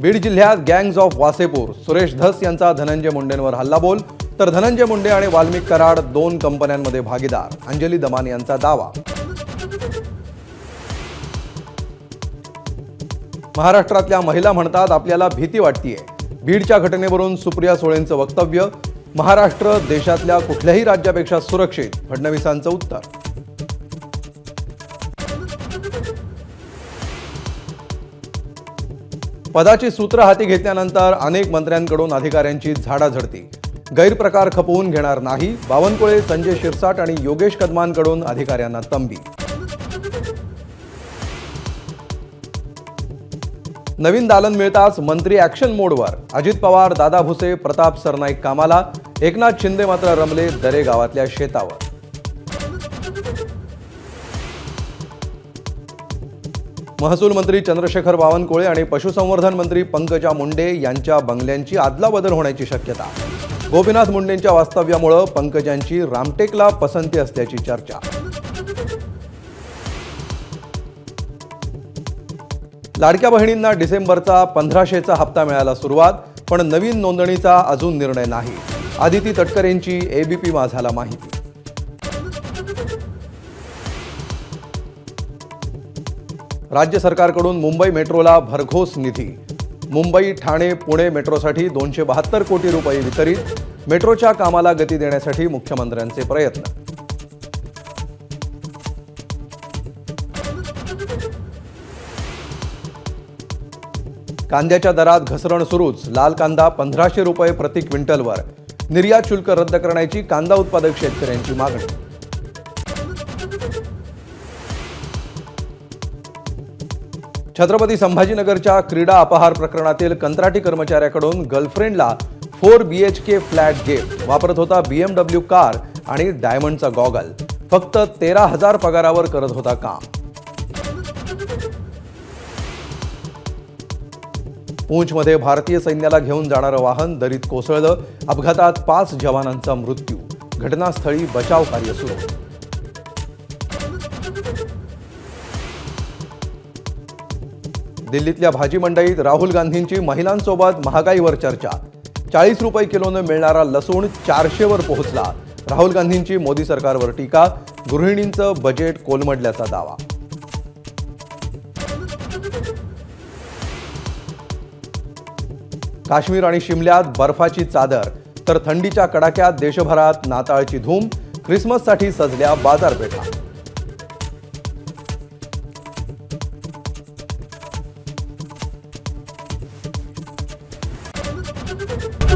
बीड जिल्ह्यात Gangs of Wasseypur. Suresh Dhas यांचा धनंजय मुंडेंवर हल्लाबोल. तर धनंजय मुंडे आणि वाल्मिक कराड दोन कंपन्यांमध्ये भागीदार. अंजली दमान यांचा दावा. महाराष्ट्रातल्या महिला म्हणतात आपल्याला भीती वाटतीये. बीडच्या घटनेवरून सुप्रिया सुळेंचं वक्तव्य. महाराष्ट्र देशातल्या कुठल्याही राज्यापेक्षा सुरक्षित. फडणवीसांचं उत्तर. पदाची सूत्र हाती घेतल्यानंतर अनेक मंत्र्यांकडून अधिकाऱ्यांची झाडाझडती. गैरप्रकार खपवून घेणार नाही बावनकुळे संजय शिरसाट आणि योगेश कदमांकडून अधिकाऱ्यांना तंबी. नवीन दालन मिळताच मंत्री ऍक्शन मोडवर. अजित पवार दादा भुसे प्रताप सरनाईक कामाला एकनाथ शिंदे मात्र रमले दरे गावातल्या शेतावर. महसूल मंत्री चंद्रशेखर बावनकुळे आणि पशुसंवर्धन मंत्री पंकजा मुंडे यांच्या बंगल्यांची आदलाबदल होण्याची शक्यता. गोपीनाथ मुंडेंच्या वास्तव्यामुळं पंकजांची रामटेकला पसंती असल्याची चर्चा. लाडक्या बहिणींना डिसेंबरचा पंधराशेचा हप्ता मिळायला सुरुवात पण नवीन नोंदणीचा अजून निर्णय नाही. आदिती तटकरेंची एबीपी माझाला माहिती. राज्य सरकारकडून मुंबई मेट्रोला भरघोस निधी. मुंबई ठाणे पुणे मेट्रोसाठी दोनशे बहात्तर कोटी रुपये वितरित. मेट्रोच्या कामाला गती देण्यासाठी मुख्यमंत्र्यांचे प्रयत्न. कांद्याच्या दरात घसरण सुरूच. लाल कांदा पंधराशे रुपये प्रति क्विंटलवर. निर्यात शुल्क रद्द करण्याची कांदा उत्पादक शेतकऱ्यांची मागणी. छत्रपती संभाजीनगरच्या क्रीडा अपहार प्रकरणातील कंत्राटी कर्मचाऱ्याकडून गर्लफ्रेंडला four B H K flat gift वापरत होता बीएमडब्ल्यू कार आणि डायमंडचा गॉगल. फक्त तेरा हजार पगारावर करत होता काम. पूंछमध्ये भारतीय सैन्याला घेऊन जाणारं वाहन दरीत कोसळलं. अपघातात पाच जवानांचा मृत्यू. घटनास्थळी बचाव कार्य सुरू. दिल्लीतल्या भाजी मंडईत राहुल गांधींची महिलांसोबत महागाईवर चर्चा. चाळीस रुपये किलोनं मिळणारा लसूण चारशेवर पोहोचला. राहुल गांधींची मोदी सरकारवर टीका गृहिणींचं बजेट कोलमडल्याचा दावा. काश्मीर आणि शिमल्यात बर्फाची चादर तर थंडीच्या कडाक्यात देशभरात नाताळची धूम ख्रिसमससाठी सजल्या बाजारपेठा.